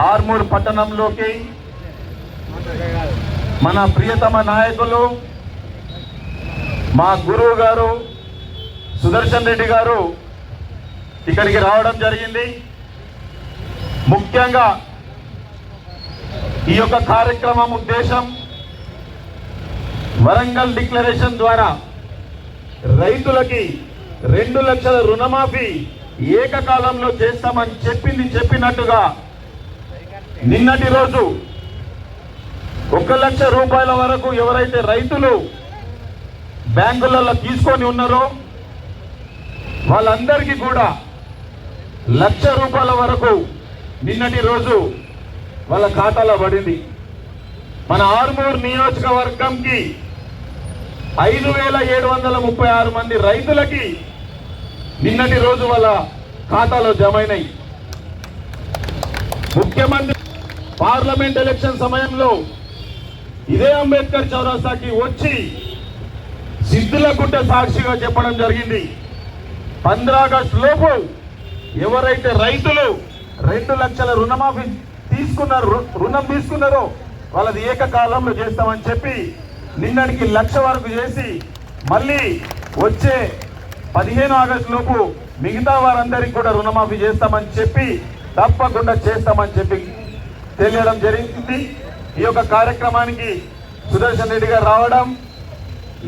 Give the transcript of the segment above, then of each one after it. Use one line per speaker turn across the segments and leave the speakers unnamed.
ఆర్మూర్ పట్టణంలోకి మన ప్రియతమ నాయకులు మా గురువు గారు సుదర్శన్ రెడ్డి గారు ఇక్కడికి రావడం జరిగింది. ముఖ్యంగా ఈ యొక్క కార్యక్రమం ఉద్దేశం వరంగల్ డిక్లరేషన్ ద్వారా రైతులకి రెండు లక్షల రుణమాఫీ ఏకకాలంలో చేస్తామని చెప్పింది చెప్పినట్టుగా నిన్నటి రోజు ఒక లక్ష రూపాయల వరకు ఎవరైతే రైతులు బ్యాంకులలో తీసుకొని ఉన్నారో వాళ్ళందరికీ కూడా లక్ష రూపాయల వరకు నిన్నటి రోజు వాళ్ళ ఖాతాలో పడింది. మన ఆర్మూర్ నియోజకవర్గంకి ఐదు వేల ఏడు వందల ముప్పై ఆరు మంది రైతులకి నిన్నటి రోజు వాళ్ళ ఖాతాలో జమైనాయి. ముఖ్యమంత్రి పార్లమెంట్ ఎలక్షన్ సమయంలో ఇదే అంబేద్కర్ చౌరస్తాకి వచ్చి సిద్ధులగుట్ట సాక్షిగా చెప్పడం జరిగింది. పంద్రా ఆగస్టు లోపు ఎవరైతే రైతులు రెండు లక్షల రుణమాఫీ తీసుకున్నారు రుణం తీసుకున్నారో వాళ్ళది ఏకకాలంలో చేస్తామని చెప్పి నిన్నటికి లక్ష వరకు చేసి మళ్ళీ వచ్చే పదిహేను ఆగస్టు లోపు మిగతా వారందరికీ కూడా రుణమాఫీ చేస్తామని చెప్పి తప్పకుండా చేస్తామని చెప్పి తెలియడం జరిగింది. ఈ యొక్క కార్యక్రమానికి సుదర్శన్ రెడ్డి గారు రావడం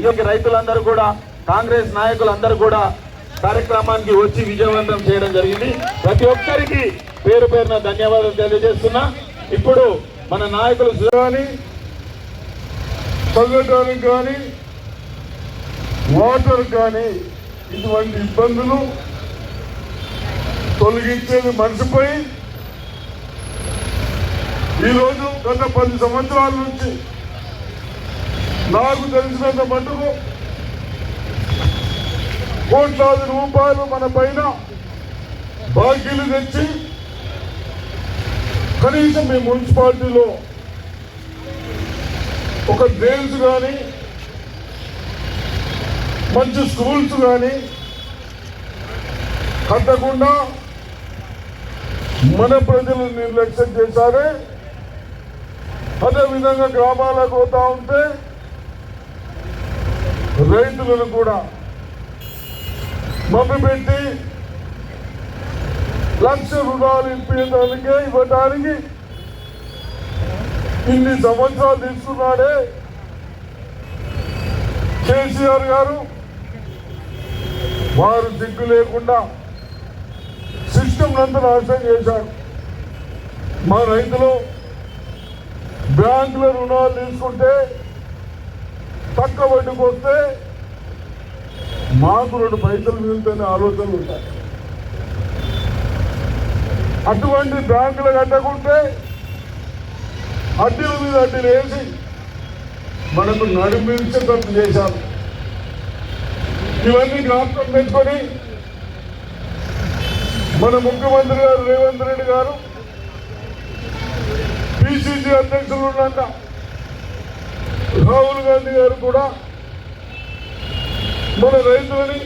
ఈ యొక్క రైతులందరూ కూడా కాంగ్రెస్ నాయకులందరూ కూడా కార్యక్రమానికి వచ్చి విజయవంతం చేయడం జరిగింది. ప్రతి ఒక్కరికి పేరు పేరున ధన్యవాదాలు తెలియజేస్తున్నా. ఇప్పుడు మన నాయకులు
కానీ కానీ వాటర్ కానీ ఇటువంటి ఇబ్బందులు తొలగించేది మర్చిపోయి ఈరోజు గత పది సంవత్సరాల నుంచి నాకు తెలిసినంత మటుకు కోట్లాది రూపాయలు మన పైన బాకీలు తెచ్చి కనీసం మీ మున్సిపాలిటీలో ఒక డ్రైన్స్ కానీ మంచి స్కూల్స్ కానీ కట్టకుండా మన ప్రజలు నిర్లక్ష్యం చేశారే. అదేవిధంగా గ్రామాలకు పోతా ఉంటే రైతులను కూడా మభ్యపెట్టి లక్ష రుణాలు ఇప్పించడానికే ఇవ్వడానికి ఇన్ని సంవత్సరాలు తీసుకున్నాడే కేసీఆర్ గారు. వారు దిగ్గు లేకుండా సిస్టమ్ అంతా నాశనం చేశారు. మా రైతులు బ్యాంకుల రుణాలు తీసుకుంటే తక్కువ వడ్డీకి వస్తే మాకు రెండు పైసలు మిగులుతాయనే ఆలోచనలు ఉంటాయి. అటువంటి బ్యాంకులు కట్టకుంటే అడ్డీల మీద అడ్డీలు వేసి మనకు నడిపించేటట్టు చేశారు ఇవన్నీ జ్ఞాపకం పెట్టుకొని మన ముఖ్యమంత్రి గారు రేవంత్ రెడ్డి గారు పిసిసి అధ్యక్షులు ఉన్నాక రాహుల్ గాంధీ గారు కూడా మన రైతులని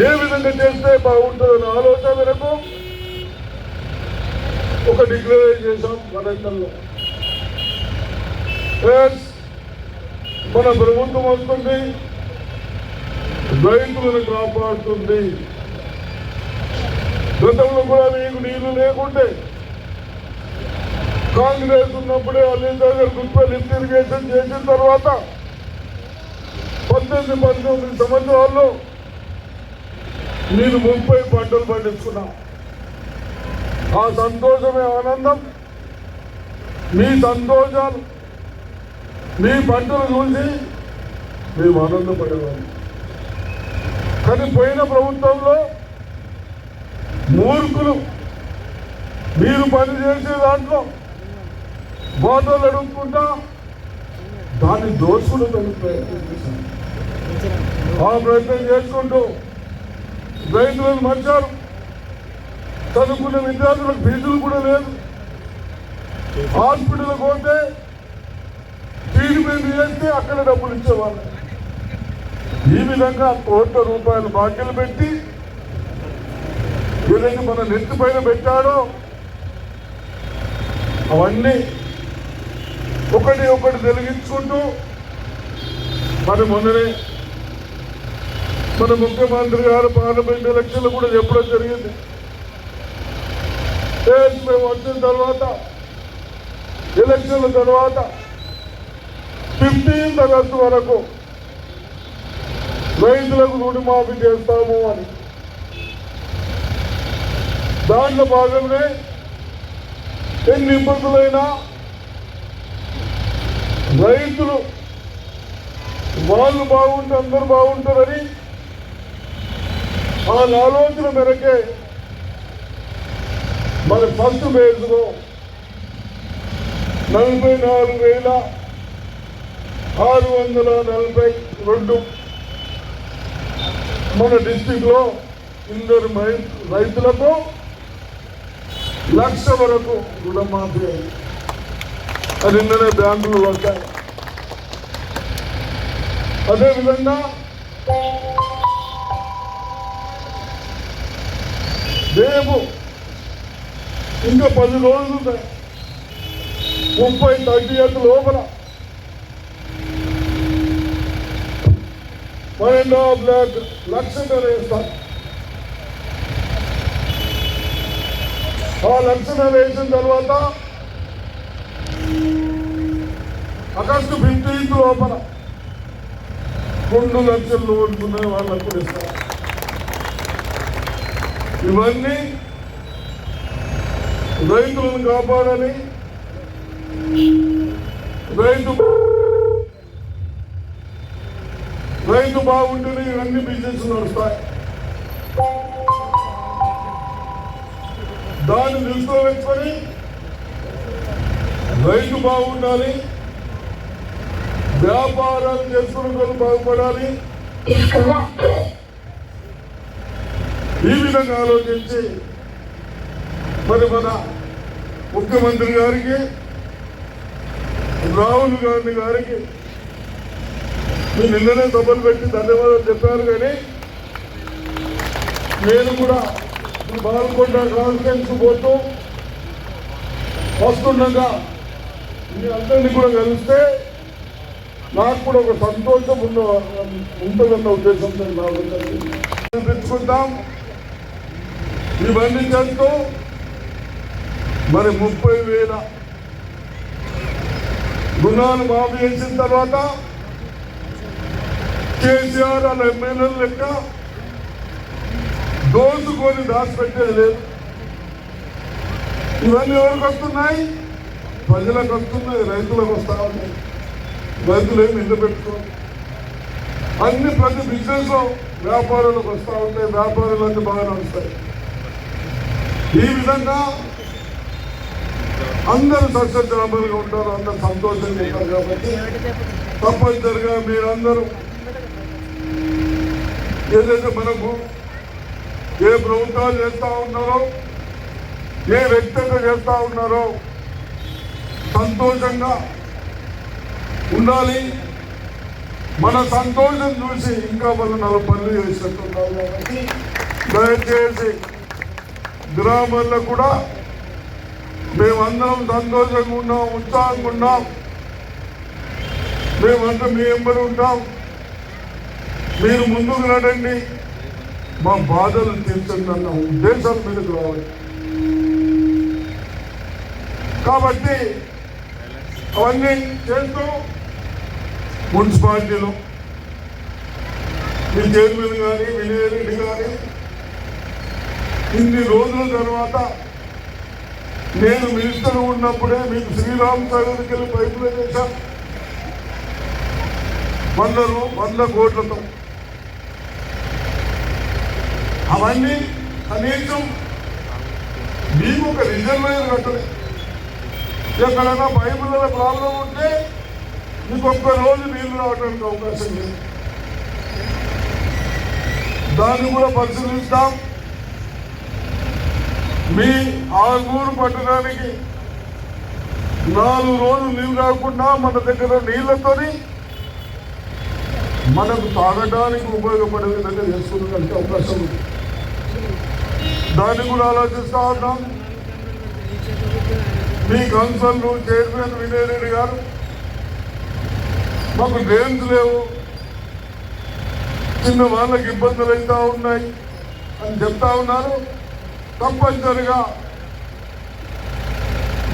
ఏ విధంగా చేస్తే బాగుంటుందనే ఆలోచన మేరకు ఒక డిక్లరేషన్ చేశాం వరంగల్లో ఫ్రెండ్స్ మన ప్రభుత్వం వస్తుంది రైతులను కాపాడుతుంది. గతంలో కూడా మీకు నీళ్ళు లేకుంటే కాంగ్రెస్ ఉన్నప్పుడే అల్లి దగ్గర గుప్ప లిఫ్ట్ ఇరిగేషన్ చేసిన తర్వాత పద్దెనిమిది పంతొమ్మిది సంవత్సరాల్లో నేను ముప్పై పంటలు పండించుకున్నా. ఆ సంతోషమే ఆనందం మీ సంతోషాలు మీ పంటలు చూసి మేము ఆనందపడేవాళ్ళం. కానీ పోయిన ప్రభుత్వంలో మూర్ఖులు మీరు పని చేసే దాంట్లో బోధలు అడుగుకుంటా దాన్ని దోషులు ప్రయత్నం చేశాను. ఆ ప్రయత్నం చేసుకుంటూ రైతులను మంచారు చదువుకున్న విద్యార్థులకు ఫీజులు కూడా లేదు. హాస్పిటల్ పోతే ఫీజు మీద చేస్తే అక్కడ డబ్బులు ఇచ్చేవాళ్ళు. ఈ విధంగా కోట్ల రూపాయలు బాకీలు పెట్టి ఏదైతే మన నెత్తి పైన పెట్టాడో అవన్నీ ఒకటి ఒకటి తొలగించుకుంటూ మరి మొన్ననే మన ముఖ్యమంత్రి గారు పార్లమెంట్ ఎలక్షన్లు కూడా చెప్పడం జరిగింది. మేము వచ్చిన తర్వాత ఎలక్షన్ల తర్వాత ఫిఫ్టీన్త్ ఆగస్టు వరకు రైతులకు రుణమాఫీ చేస్తాము అని. దాంట్లో భాగంగా ఎన్ని ఇబ్బందులైనా రైతులు వాళ్ళు బాగుంటే అందరూ బాగుంటారని ఆ ఆలోచన మేరకే మన ఫస్ట్ ఫేజ్లో నలభై నాలుగు వేల ఆరు వందల నలభై రెండు మన డిస్టిక్లో ఇందరు మై- రైతులకు లక్ష వరకు రుణమాఫీ అయింది. నిన్ననే బ్యాంకులు వచ్చాయి అదేవిధంగా రేపు ఇంకా పది రోజులు ముప్పై థర్టీ ఎయిత్ లోపల. వన్ అండ్ హాఫ్ ల్యాక్ లక్షన్నర వేస్తాం. ఆ లక్షన్నర వేసిన తర్వాత ఆగస్టు ఫిఫ్టీన్త్ లోపల. రెండు లక్షలు లోన్కునే వాళ్ళకు కూడా ఇస్తారు ఇవన్నీ రైతులను కాపాడాలి. రైతు రైతు బాగుంటేనే ఇవన్నీ బిజినెస్ నడుస్తాయి. దాన్ని దృష్టిలో రైతు బాగుండాలి. వ్యాపారాలు చేసుకున్న బాగుపడాలి. ఈ విధంగా ఆలోచించి మరి మన ముఖ్యమంత్రి గారికి రాహుల్ గాంధీ గారికి మీరు నిన్ననే సభలు పెట్టి ధన్యవాదాలు చెప్పారు కానీ నేను కూడా ఈ బాల్కొండ కాన్ఫరెన్స్ పోతూ వస్తుండగా మీ అందరినీ కూడా కలిస్తే నాకు కూడా ఒక సంతోషం ఉన్న ఉంటుందన్న ఉద్దేశంతో నాకు తెచ్చుకుంటాం ఇవన్నీ చేస్తూ మరి ముప్పై వేల రుణాలు మాఫీ చేసిన తర్వాత కేసీఆర్ వాళ్ళ ఎమ్మెల్యేలు లెక్క దోచుకొని దాచిపెట్టేది లేదు. ఇవన్నీ ఎవరికి వస్తున్నాయి? ప్రజలకు వస్తుంది రైతులకు వస్తా ఉన్నాయి రైతులు ఏమి ఇల్లు పెట్టుకోరు. అన్ని ప్రతి బిజినెస్ వ్యాపారులకు వస్తూ ఉంటాయి. వ్యాపారులు అన్ని బాగా నడుస్తాయి. ఈ విధంగా అందరూ సస్యశ్రామంగా ఉంటారు. అందరూ సంతోషంగా ఉంటారు కాబట్టి తప్పనిసరిగా మీరందరూ ఏదైతే మనకు ఏ ప్రభుత్వాలు చేస్తూ ఉన్నారో ఏ వ్యక్తంగా చేస్తూ ఉన్నారో సంతోషంగా ఉండాలి. మన సంతోషం చూసి ఇంకా మన నలభై పనులు చేసినట్టున్నారు కాబట్టి దయచేసి గ్రామాల్లో కూడా మేమందరం సంతోషంగా ఉన్నాం ఉత్సాహంగా ఉన్నాం. మేమంతా మీ ఎంబడి ఉంటాం. మీరు ముందుకు నడండి. మా బాధలు తీర్చండి అన్న ఉద్దేశం మీదకు రావాలి. కాబట్టి అవన్నీ చేస్తూ మున్సిపాలిటీలో మీ చైర్మన్ కానీ వినయరెడ్డి కానీ ఇన్ని రోజుల తర్వాత నేను మినిస్టర్ ఉన్నప్పుడే మీకు శ్రీరామ్ సాగర్కి వెళ్ళి పైపులు చేశాం వంద వంద కోట్లతో. అవన్నీ కనీసం మీకు ఒక రిజర్వేషన్ కట్టలేదు. ఎక్కడైనా పైపుల ప్రాబ్లం ఉంటే మీకు ఒక్క రోజు నీళ్ళు రావడానికి అవకాశం లేదు. దాన్ని కూడా పరిశీలిస్తాం మీ ఆగూరు పట్టడానికి నాలుగు రోజులు నీళ్ళు కాకుండా మన దగ్గర నీళ్ళతోని మనకు తాగడానికి ఉపయోగపడే విధంగా చేసుకున్నటువంటి అవకాశం ఉంది. దాన్ని కూడా ఆలోచిస్తా ఉన్నాం. మీ కన్సల్లు చైర్మన్ వినయరెడ్డి గారు మాకు డ్రైన్స్ లేవు. చిన్న వాళ్ళకి ఇబ్బందులు అవుతా ఉన్నాయి అని చెప్తా ఉన్నారు. తప్పనిసరిగా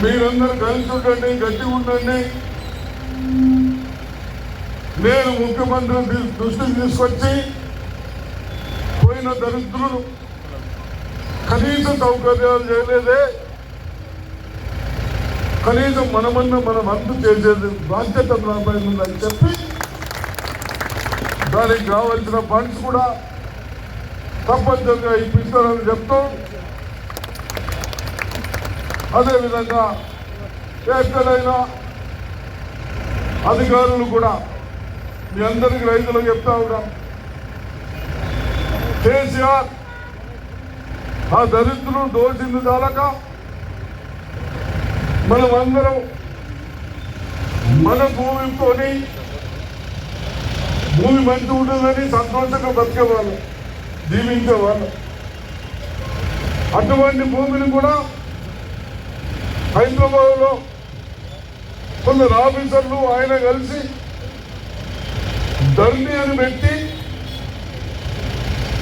మీరందరూ కలిసి ఉండండి గట్టి ఉండండి. నేను ముఖ్యమంత్రి దృష్టికి తీసుకొచ్చి పోయిన దరిద్రులు కనీస సౌకర్యాలు చేయలేదే. కనీసం మనమన్న మన వంతు చేసేది బాధ్యత ఉందని చెప్పి దానికి కావలసిన ఫండ్స్ కూడా తప్పనిసరిగా ఇప్పిస్తారని చెప్తూ. అదేవిధంగా ఎక్కడైనా అధికారులు కూడా మీ అందరికి రైతులకు చెప్తా ఉన్నా. కేసీఆర్ ఆ దరిద్రులు దోచింది చాలక మనమందరం మన భూమితోని భూమి మంచి ఉంటుందని సంతోషంగా బతికేవాళ్ళు జీవించేవాళ్ళం. అటువంటి భూమిని కూడా హైదరాబాద్లో కొందరు ఆఫీసర్లు ఆయన కలిసి ధర్ని అని పెట్టి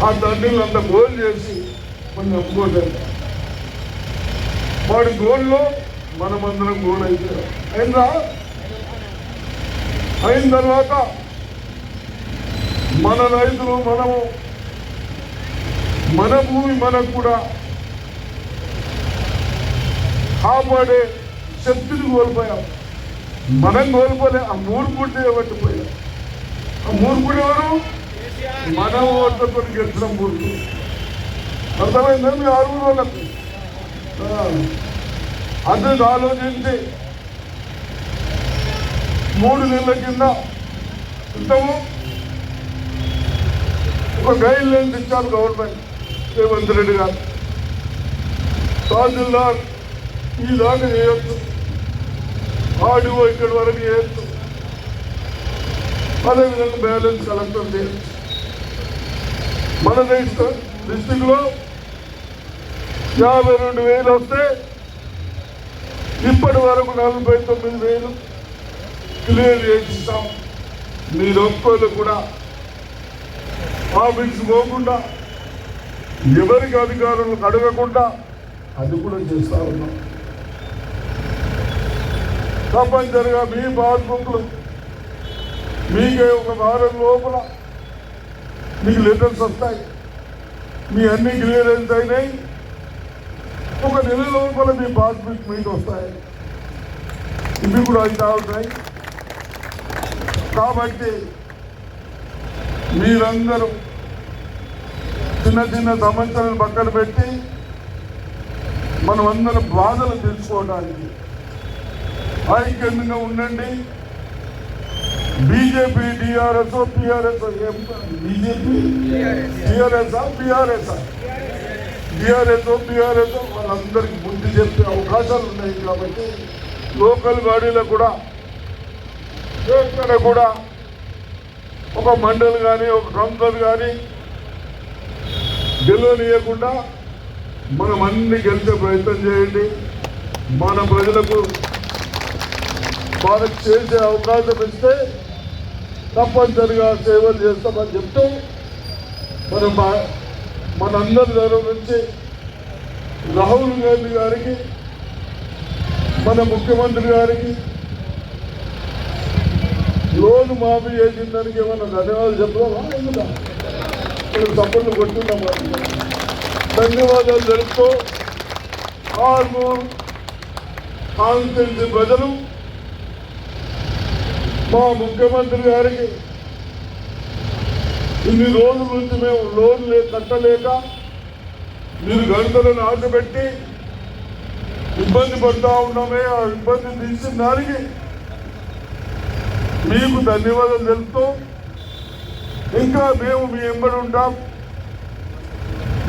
ఆ ధర్నీలు అంత గోల్ చేసి కొన్ని అమ్ముకోలేదు. వాడి గోల్లో మనమందరం గోల్ అయితే అయిందా? అయిన తర్వాత మన రైతులు మనము మన భూమి మనకు కూడా కాపాడే శక్తిని కోల్పోయాం. మనం కోల్పోలే ఆ మూర్ఖుడిని పట్టిపోయాం ఆ మూర్ఖుడు ఎవరు? మన ఓట్లతో గెలిచిన మూర్ఖుడు అర్థమైందా మీ ఆరుగురు వాళ్ళకు? ఆ, ఆలోచించి మూడు నెలల కింద క్రితము ఒక గైడ్ లైన్స్ ఇచ్చారు గవర్నమెంట్ రేవంత్ రెడ్డి గారు. తహసీల్దార్ ఈ దాకా చేయొచ్చు ఆడియో ఇక్కడి వరకు చేయొచ్చు అదేవిధంగా బ్యాలెన్స్ కలెక్టర్ చేయొచ్చు మన డిస్టిక్లో యాభై రెండు వేలు వస్తే ఇప్పటి వరకు నలభై తొమ్మిది వేలు క్లియర్ చేసిస్తాం. మీరొక్కళ్ళు కూడా ఆఫీస్ పోకుండా ఎవరికి అధికారులకు అడగకుండా అది కూడా చేస్తా ఉన్నాం. తప్పనిసరిగా మీ పాస్బుక్లు మీకే ఒక వారం లోపల మీకు లెటర్స్ వస్తాయి. మీ అన్ని క్లియరెన్స్ అయినాయి. ఒక నెల లోపల మీ పాస్బుక్ మీట్ వస్తాయి. ఇవి కూడా అవుతా ఉంటాయి కాబట్టి మీరందరూ చిన్న చిన్న సమస్యలను పక్కన పెట్టి మనం అందరం బాధలు తెలుసుకోవడానికి ఐక్యంగా ఉండండి. BJP DRS PRS BJP TRS PRS DRS PRS వాళ్ళందరికీ బుద్ధి చెప్పే అవకాశాలు ఉన్నాయి కాబట్టి లోకల్ బాడీలకు కూడా ఎక్కడ కూడా ఒక మండలి కానీ ఒక కౌన్సిల్ కానీ గెలవనీయకుండా మనం అన్ని గెలిచే ప్రయత్నం చేయండి. మన ప్రజలకు వాళ్ళకి చేసే అవకాశం ఇస్తే తప్పనిసరిగా సేవలు చేస్తామని చెప్తూ మనం మా- మనందరి దగ్గర నుంచి రాహుల్ గాంధీ గారికి మన ముఖ్యమంత్రి గారికి లోన్ మాఫీ చేసిన దానికి ఏమన్నా ధన్యవాదాలు చెప్దామా? ఎందుకు? ఇక్కడ కొట్టున్నాం ధన్యవాదాలు తెలుపుతూ ఆర్మూర్ కాన్స్టిట్యూన్సీ ప్రజలు మా ముఖ్యమంత్రి గారికి ఇన్ని రోజుల నుంచి మేము లోన్ లే కట్టలేక మీరు గంటలను ఆటబెట్టి ఇబ్బంది పడుతూ ఉన్నామే. ఆ ఇబ్బంది తీసిన దానికి మీకు ధన్యవాదాలు తెలుపుతూ ఇంకా మేము మీ ఎంబడి ఉంటాం.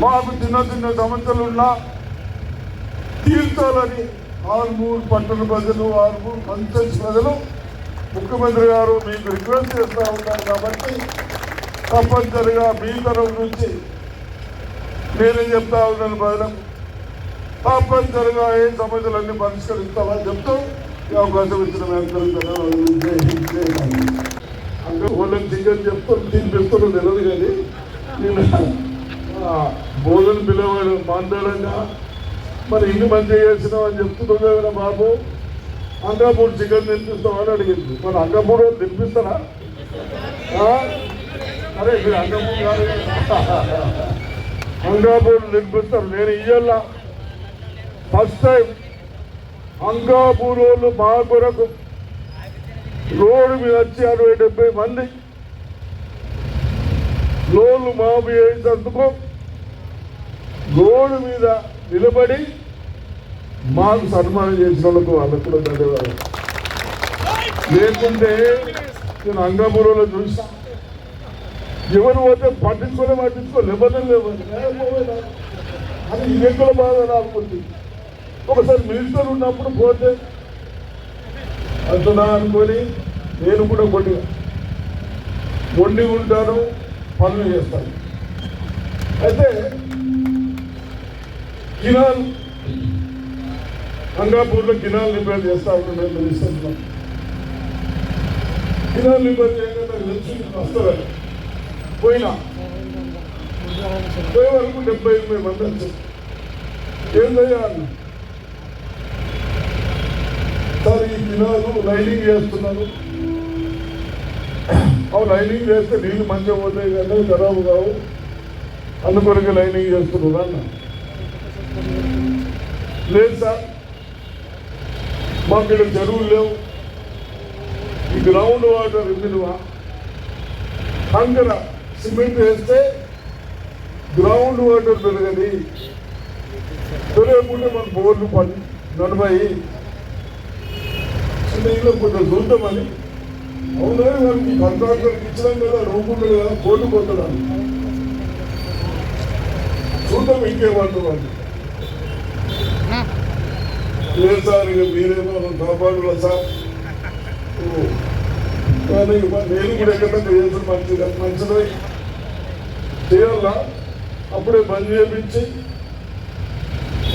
మాకు చిన్న చిన్న సమస్యలు ఉన్నా తీర్చాలని ఆరుమూరు పట్టణ ప్రజలు ఆరుమూరు పంచాయతీ ప్రజలు ముఖ్యమంత్రి గారు మీకు రిక్వెస్ట్ చేస్తూ ఉన్నారు కాబట్టి తప్పనిసరిగా మీ తరఫు నుంచి నేనే చెప్తా ఉన్నాను ప్రజలకు తప్పనిసరిగా ఏ సమస్యలన్నీ పరిష్కరిస్తామని చెప్తూ ఈ అవకాశం ఇచ్చిన మీ అంటే వాళ్ళని చికెన్ చెప్తూ తినిపిస్తారో తెలియదు కానీ నేను ఆ, భోజనం పిలవాడు మాట్లాడంగా మరి ఇన్ని మంచిగా చేసినావు అని చెప్తున్నావు కదా బాబు. అంకాపూర్ చికెన్ తినిపిస్తామని అడిగింది. మరి అంకాపూర్ తినిపిస్తారా అరే మీరు అంగాపూర్ కాదు. అంగాపూర్ నేను ఇయ్యాల. ఫస్ట్ టైం అంగాపూర్ వాళ్ళు మా కొరకు రోడ్డు మీద వచ్చి అరవై డెబ్బై మంది లోన్లు మాఫీ చేసినందుకు రోడ్డు మీద నిలబడి మాకు సన్మానం చేసిన వాళ్ళకు వాళ్ళకు కూడా ధన్యవాదాలు. లేకుంటే నేను అంగాపురంలో చూస్తాను ఎవరు పోతే పట్టించుకోలే పట్టించుకో నిబంధన లేవు. అది ఇంకెక్కడ బాధ రాకుంది ఒకసారి మినిస్టర్ ఉన్నప్పుడు పోతే అంటున్నా అనుకొని నేను కూడా కొన్ని వండి ఉంటాను పనులు చేస్తాను. అయితే కినాల్ అంగాపూర్లో కినాల్ రిపేర్ చేస్తా ఉంటున్నాను మినిస్టర్. కినాల్ రిపేర్ చేయగానే నాకు తెలిసి పోయినా? పోయే వరకు డెబ్బై ఎనిమిది మంది వచ్చారు ఏందయ్యా సార్ ఈ దినాలు లైనింగ్ చేస్తున్నాను అవి లైనింగ్ చేస్తే నీళ్ళు మంచిగా పోతాయి కదా ఖరాబు కావు. అందుకొరకు లైనింగ్ చేస్తున్నాను అన్న. లేదు సార్. మాకు ఇక్కడ చెరువులు లేవు. ఈ గ్రౌండ్ వాటర్ విలువ. కంకర. సిమెంట్ వేస్తే గ్రౌండ్ వాటర్ పెరగది పెరగకుండా మన బోర్లు పది నడవాయి ఇంట్లో కొంచెం చూద్దామని అవునా వారికి కాంట్రాక్టర్కి ఇచ్చినాం కదా రూపులు కదా బోర్లు పోతున్నాం చూద్దాం ఇంకేమంటున్నాను లేదు సార్ ఇక మీరేమో కాపాడులా సార్. కానీ నేను కూడా ఎక్కడ చేసిన మంచిగా మంచిది. చేయాలా? అప్పుడే బంద్ చేపించి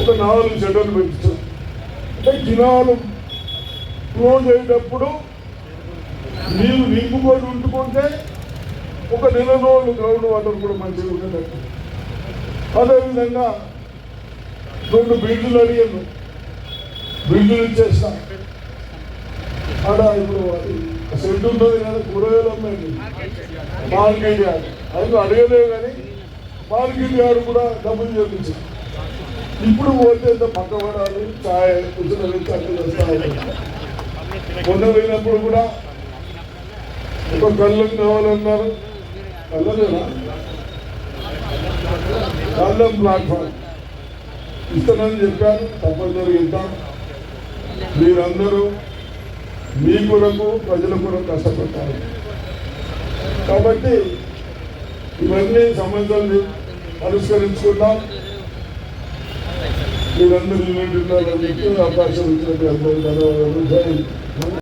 ఒక నాలుగు చెడ్డలు పెంచుతాం. అంటే దినాలు క్లోజ్ అయ్యేటప్పుడు నీళ్ళు నింపుకొని ఉంటుకుంటే ఒక నెల రోజులు గ్రౌండ్ వాటర్ కూడా మంచిగా ఉండేటట్టు. అదేవిధంగా రెండు బ్రిడ్జులు అడిగాను. బ్రిడ్జులు ఇచ్చేస్తా. అడా ఇప్పుడు అది షెడ్ ఉంటుంది కదా కూరగాయలు అమ్మాయి మార్కెట్ యార్డ్ అది అడగలేదు కానీ మార్కెట్ యార్డ్ కూడా డబ్బులు చేపించాం ఇప్పుడు పోతే ఎంత పక్కబడాలి ఛాయ్ కూర్చొని వెళ్ళి అట్లా మొన్న పోయినప్పుడు కూడా ఒక కళ్ళం కావాలన్నారు. కళ్ళలేనా కళ్ళం ప్లాట్ఫామ్. ఇస్తానని చెప్పాను తప్పనిసరిగా ఇద్దాం. మీరందరూ మీ కొరకు ప్రజల కొరకు కష్టపడతారు కాబట్టి ఇవన్నీ సమస్యల్ని పరిష్కరించుకుందాం. మీరందరూ యూనిట్ చెప్పి అవకాశం ఇచ్చినట్టు అందరూ ధన్యవాదాలు.